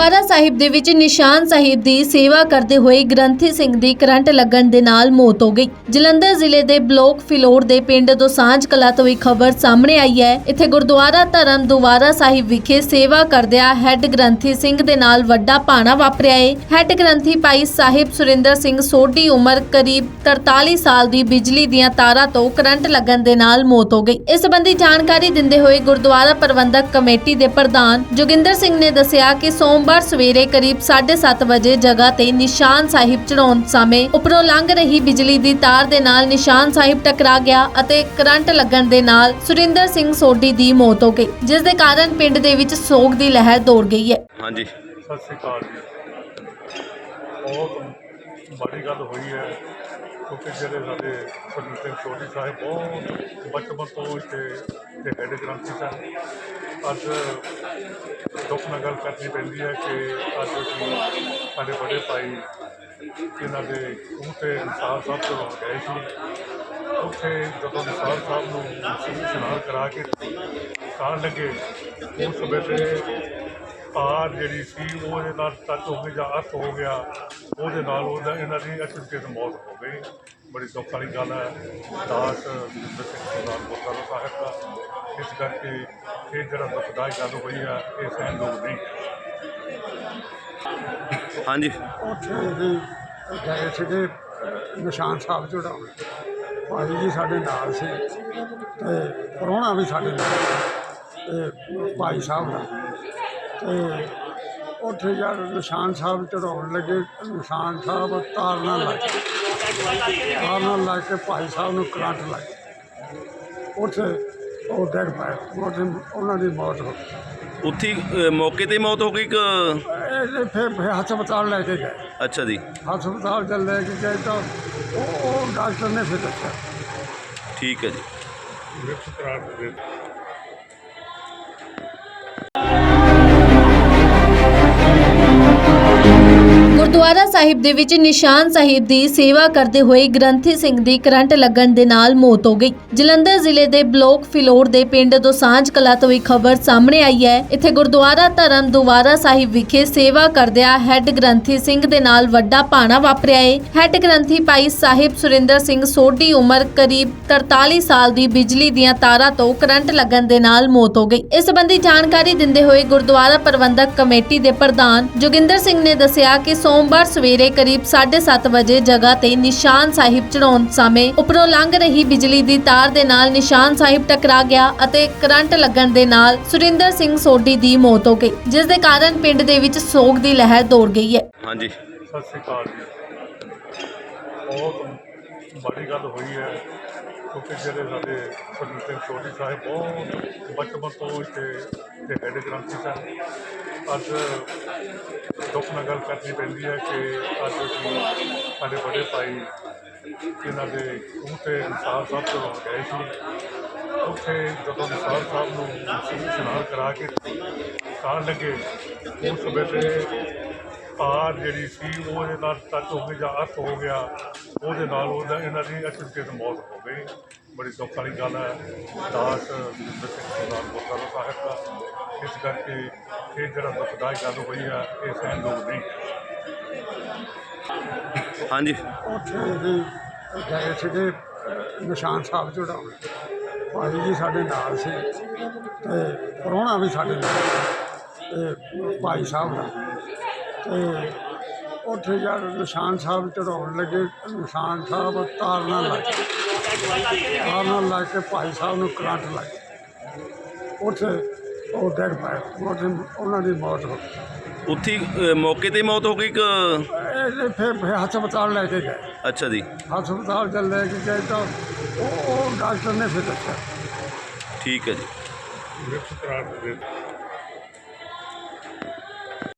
ਗੁਰਦੁਆਰਾ ਸਾਹਿਬ ਦੇ ਵਿੱਚ ਨਿਸ਼ਾਨ ਸਾਹਿਬ ਦੀ ਸੇਵਾ ਕਰਦੇ ਹੋਏ ਗ੍ਰੰਥੀ ਸਿੰਘ ਦੀ ਕਰੰਟ ਲੱਗਣ ਦੇ ਨਾਲ ਮੌਤ ਹੋ ਗਈ। ਜਲੰਧਰ ਜ਼ਿਲ੍ਹੇ ਦੇ ਬਲੋਕ ਫਿਲੌਰ ਦੇ ਪਿੰਡ ਦੋਸਾਂਝ ਕਲਾ ਤੋਂ ਇੱਕ ਖਬਰ ਸਾਹਮਣੇ ਆਈ ਹੈ। ਇੱਥੇ ਗੁਰਦੁਆਰਾ ਧਰਮ ਦੁਆਰਾ ਸਾਹਿਬ ਵਿਖੇ ਸੇਵਾ ਕਰਦਿਆਂ ਹੈੱਡ ਗ੍ਰੰਥੀ ਸਿੰਘ ਦੇ ਨਾਲ ਵੱਡਾ ਭਾਣਾ ਵਾਪਰਿਆ ਏ। ਹੈੱਡ ਗ੍ਰੰਥੀ ਭਾਈ ਸਾਹਿਬ ਸੁਰਿੰਦਰ ਸਿੰਘ ਸੋਢੀ ਉਮਰ, ਕਰੀਬ 43 ਸਾਲ ਦੀ ਬਿਜਲੀ ਦੀਆਂ ਤਾਰਾਂ ਤੋਂ ਕਰੰਟ ਲੱਗਣ ਦੇ ਨਾਲ ਮੌਤ ਹੋ ਗਈ। ਇਸ ਸੰਬੰਧੀ ਜਾਣਕਾਰੀ ਦਿੰਦੇ ਹੋਏ ਗੁਰਦੁਆਰਾ ਪ੍ਰਬੰਧਕ ਕਮੇਟੀ ਦੇ ਪ੍ਰਧਾਨ ਜੋਗਿੰਦਰ ਸਿੰਘ ਨੇ ਦੱਸਿਆ ਕਿ ਸੋਮਵਾਰ ਸਵੇਰੇ ਕਰੀਬ 7:30 ਵਜੇ ਜਗ੍ਹਾ ਤੇ ਨਿਸ਼ਾਨ ਸਾਹਿਬ ਚੜਾਉਣ ਸਮੇਂ ਉੱਪਰੋਂ ਲੰਘ ਰਹੀ ਬਿਜਲੀ ਦੀ ਤਾਰ ਦੇ ਨਾਲ ਨਿਸ਼ਾਨ ਸਾਹਿਬ ਟਕਰਾ ਗਿਆ ਅਤੇ ਕਰੰਟ ਲੱਗਣ ਦੇ ਨਾਲ ਸੁਰਿੰਦਰ ਸਿੰਘ ਸੋਢੀ ਦੀ ਮੌਤ ਹੋ ਗਈ ਜਿਸ ਦੇ ਕਾਰਨ ਪਿੰਡ ਦੇ ਵਿੱਚ ਸੋਗ ਦੀ ਲਹਿਰ ਦੌੜ ਗਈ ਹੈ। ਹਾਂਜੀ। ਸਤਿ ਸ਼੍ਰੀ ਅਕਾਲ ਬਹੁਤ ਮਾੜੀ ਗੱਲ ਹੋਈ ਹੈ। ਕਿਉਂਕਿ ਜਿਹੜੇ ਸਾਡੇ ਸਰਦਾਰ ਸਿੰਘ ਸੋਢੀ ਸਾਹਿਬ ਬਹੁਤ ਬਚਪਨ ਤੋਂ ਇੱਥੇ ਦੇ ਹੈਡ ਗ੍ਰੰਥੀ ਸਨ। ਅੱਜ ਦੁੱਖ ਨਾਲ ਗੱਲ ਕਰਨੀ ਪੈਂਦੀ ਹੈ ਕਿ ਅੱਜ ਅਸੀਂ ਸਾਡੇ ਬੜੇ ਭਾਈ ਇਹਨਾਂ ਦੇ ਖੂਹ ਤੇ ਇਨਸਾਨ ਸਾਹਿਬ ਤੋਂ ਗਏ ਸੀ। ਉੱਥੇ ਜਦੋਂ ਨਿਸਾਰ ਸਾਹਿਬ ਨੂੰ ਇਸ਼ਨਾਨ ਕਰਾ ਕੇ ਖਾਣ ਲੱਗੇ, ਉਸ ਵੇਲੇ ਤਾਰ ਜਿਹੜੀ ਸੀ, ਉਹ ਇਹਦੇ ਨਾਲ ਟੱਚ ਹੋ ਗਈ ਜਾਂ ਅਰਥ ਹੋ ਗਿਆ। ਉਹਦੇ ਨਾਲ ਉਹਦਾ ਇਹਨਾਂ ਦੀ ਅਚਨਚੇਤ ਮੌਤ ਹੋ ਗਈ। ਬੜੀ ਦੁੱਖ ਵਾਲੀ ਗੱਲ ਹੈ। ਦਾਸ ਜਿੰਦਰ ਸਿੰਘ ਸਰਦਾਰ ਗੁਰਦੁਆਰਾ ਸਾਹਿਬ ਦਾ। ਇਸ ਕਰਕੇ ਇਹ ਜਿਹੜਾ ਦੁਖਦਾਈ ਗੱਲ ਹੋਈ ਹੈ ਇਹ ਸਹਿਣਯੋਗ ਨਹੀਂ ਹਾਂਜੀ। ਉੱਥੇ ਵੀ ਗਏ ਸੀਗੇ ਨਿਸ਼ਾਨ ਸਾਹਿਬ ਚੜਾਉਣ ਭਾਈ ਜੀ ਸਾਡੇ ਨਾਲ ਸੀ ਤੇ ਪ੍ਰਾਹੁਣਾ ਵੀ ਸਾਡੇ ਨਾਲ ਤੇ ਭਾਈ ਸਾਹਿਬ ਦਾ ਤੇ ਉੱਥੇ ਜਦ ਨਿਸ਼ਾਨ ਸਾਹਿਬ ਚੜਾਉਣ ਲੱਗੇ ਨਿਸ਼ਾਨ ਸਾਹਿਬ ਤਾਰ ਨਾਲ ਲੱਗ ਗਏ। ਤਾਰ ਨਾਲ ਲੱਗ ਕੇ ਭਾਈ ਸਾਹਿਬ ਨੂੰ ਕਰੰਟ ਲੱਗ ਗਿਆ। ਉੱਥੇ ਉਹ ਡਿੱਗ ਪਏ ਉੱਥੇ ਉਹਨਾਂ ਦੀ ਮੌਤ ਹੋ ਗਈ। ਉੱਥੇ ਹੀ, ਅ, ਮੌਕੇ ਤੇ ਹੀ ਮੌਤ ਹੋ ਗਈ ਕਿ ਇਹ ਫਿਰ ਫਿਰ ਹਸਪਤਾਲ ਲੈ ਕੇ ਗਏ। ਅੱਛਾ ਜੀ। ਹਸਪਤਾਲ ਚ ਲੈ ਕੇ ਗਏ ਤਾਂ ਉਹ ਉਹ ਡਾਕਟਰ ਨੇ ਫਿਰ ਦੱਸਿਆ। ਠੀਕ ਹੈ ਜੀ। ਗੁਰਦੁਆਰਾ ਸਾਹਿਬ ਦੇ ਵਿੱਚ ਨਿਸ਼ਾਨ ਸਾਹਿਬ ਦੀ ਸੇਵਾ ਕਰਦੇ ਹੋਏ ਗ੍ਰੰਥੀ ਸਿੰਘ ਦੀ ਕਰੰਟ ਲੱਗਣ ਦੇ ਨਾਲ ਮੌਤ ਹੋ ਗਈ। ਜਲੰਧਰ ਜ਼ਿਲ੍ਹੇ ਦੇ ਬਲੋਕ ਫਿਲੌਰ ਦੇ ਪਿੰਡ ਦੋਸਾਂਝ ਕਲਾ ਤੋਂ ਇੱਕ ਖਬਰ ਸਾਹਮਣੇ ਆਈ ਹੈ। ਇੱਥੇ ਗੁਰਦੁਆਰਾ ਧਰਮ ਦੁਆਰਾ ਸਾਹਿਬ ਵਿਖੇ ਸੇਵਾ ਕਰਦਿਆਂ ਹੈੱਡ ਗ੍ਰੰਥੀ ਸਿੰਘ ਦੇ ਨਾਲ ਵੱਡਾ ਭਾਣਾ ਵਾਪਰਿਆ ਹੈ ਹੈੱਡ ਗ੍ਰੰਥੀ ਭਾਈ ਸਾਹਿਬ ਸੁਰਿੰਦਰ ਸਿੰਘ ਸੋਢੀ ਉਮਰ, ਕਰੀਬ 43 ਸਾਲ ਦੀ ਬਿਜਲੀ ਦੀਆਂ ਤਾਰਾਂ ਤੋਂ ਕਰੰਟ ਲੱਗਣ ਦੇ ਨਾਲ ਮੌਤ ਹੋ ਗਈ। ਇਸ ਸੰਬੰਧੀ ਜਾਣਕਾਰੀ ਦਿੰਦੇ ਹੋਏ ਗੁਰਦੁਆਰਾ ਪ੍ਰਬੰਧਕ ਕਮੇਟੀ ਦੇ ਪ੍ਰਧਾਨ ਜੋਗਿੰਦਰ ਸਿੰਘ ਨੇ ਦੱਸਿਆ ਕਿ ਸੋਮਵਾਰ ਸਵੇਰੇ ਕਰੀਬ 7:30 ਵਜੇ ਜਗ੍ਹਾ ਤੇ ਨਿਸ਼ਾਨ ਸਾਹਿਬ ਚੜਾਉਣ ਸਮੇਂ ਉੱਪਰੋਂ ਲੰਘ ਰਹੀ ਬਿਜਲੀ ਦੀ ਤਾਰ ਦੇ ਨਾਲ ਨਿਸ਼ਾਨ ਸਾਹਿਬ ਟਕਰਾ ਗਿਆ ਅਤੇ ਕਰੰਟ ਲੱਗਣ ਦੇ ਨਾਲ ਸੁਰਿੰਦਰ ਸਿੰਘ ਸੋਢੀ ਦੀ ਮੌਤ ਹੋ ਗਈ ਜਿਸ ਦੇ ਕਾਰਨ ਪਿੰਡ ਦੇ ਵਿੱਚ ਸੋਗ ਦੀ ਲਹਿਰ ਦੌੜ ਗਈ ਹੈ। ਹਾਂਜੀ। ਸਤਿ ਸ਼੍ਰੀ ਅਕਾਲ ਜੀ। ਬਹੁਤ ਮਾੜੀ ਗੱਲ ਹੋਈ ਹੈ, ਕਿਉਂਕਿ ਜਿਹੜੇ ਸਾਡੇ ਸਰਦਾਰ ਸਿੰਘ ਸੋਢੀ ਸਾਹਿਬ ਬਹੁਤ ਬਚਪਨ ਤੋਂ ਇੱਥੇ ਦੇ ਹੈਡ ਗ੍ਰੰਥੀ ਸਨ। ਅੱਜ ਦੁੱਖ ਨਾਲ ਗੱਲ ਕਰਨੀ ਪੈਂਦੀ ਹੈ ਕਿ ਅੱਜ ਅਸੀਂ ਸਾਡੇ ਬੜੇ ਭਾਈ ਇਹਨਾਂ ਦੇ ਖੂਹ ਤੇ ਇਨਸਾਨ ਸਾਹਿਬ ਤੋਂ ਗਏ ਸੀ। ਉੱਥੇ ਜਦੋਂ ਨਿਸਾਰ ਸਾਹਿਬ ਨੂੰ ਇਸ਼ਨਾਨ ਕਰਾ ਕੇ ਖਾਣ ਲੱਗੇ, ਉਸ ਵੇਲੇ ਤਾਰ ਜਿਹੜੀ ਸੀ, ਉਹ ਇਹਦੇ ਨਾਲ ਟੱਚ ਹੋ ਗਈ ਜਾਂ ਅਰਥ ਹੋ ਗਿਆ। ਉਹਦੇ ਨਾਲ ਉਹਦਾ ਇਹਨਾਂ ਦੀ ਅਚਨਚੇਤ ਮੌਤ ਹੋ ਗਈ। ਬੜੀ ਦੁੱਖ ਵਾਲੀ ਗੱਲ ਹੈ। ਦਾਸ ਜਿੰਦਰ ਸਿੰਘ ਸਰਦਾਰ ਸਾਹਿਬ ਦਾ। ਇਸ ਕਰਕੇ ਇਹ ਜਿਹੜਾ ਦੁਖਦਾਈ ਗੱਲ ਹੋਈ ਹੈ ਇਹ ਸਹਿਣਯੋਗ ਨਹੀਂ ਹਾਂਜੀ। ਉੱਥੇ ਵੀ ਗਏ ਸੀਗੇ ਨਿਸ਼ਾਨ ਸਾਹਿਬ ਚੜਾਉਣ ਭਾਈ ਜੀ ਸਾਡੇ ਨਾਲ ਸੀ ਤੇ ਪ੍ਰਾਹੁਣਾ ਵੀ ਸਾਡੇ ਨਾਲ ਤੇ ਭਾਈ ਸਾਹਿਬ ਦਾ। ਤੇ ਉੱਥੇ ਜਦ ਨਿਸ਼ਾਨ ਸਾਹਿਬ ਚੜਾਉਣ ਲੱਗੇ ਨਿਸ਼ਾਨ ਸਾਹਿਬ ਤਾਰ ਨਾਲ ਲੱਗ ਗਏ। ਤਾਰ ਨਾਲ ਲੱਗ ਕੇ ਭਾਈ ਸਾਹਿਬ ਨੂੰ ਕਰੰਟ ਲੱਗ ਗਿਆ। ਉੱਥੇ ਉਹ ਡਿੱਗ ਪਏ ਉੱਥੇ ਉਹਨਾਂ ਦੀ ਮੌਤ ਹੋ ਗਈ। ਉੱਥੇ ਹੀ, ਅ, ਮੌਕੇ ਤੇ ਹੀ ਮੌਤ ਹੋ ਗਈ ਕਿ ਇਹ ਫਿਰ ਫਿਰ ਹਸਪਤਾਲ ਲੈ ਕੇ ਗਏ। ਅੱਛਾ ਜੀ। ਹਸਪਤਾਲ ਚ ਲੈ ਕੇ ਗਏ ਤਾਂ ਉਹ ਉਹ ਡਾਕਟਰ ਨੇ ਫਿਰ ਦੱਸਿਆ। ਠੀਕ ਹੈ ਜੀ।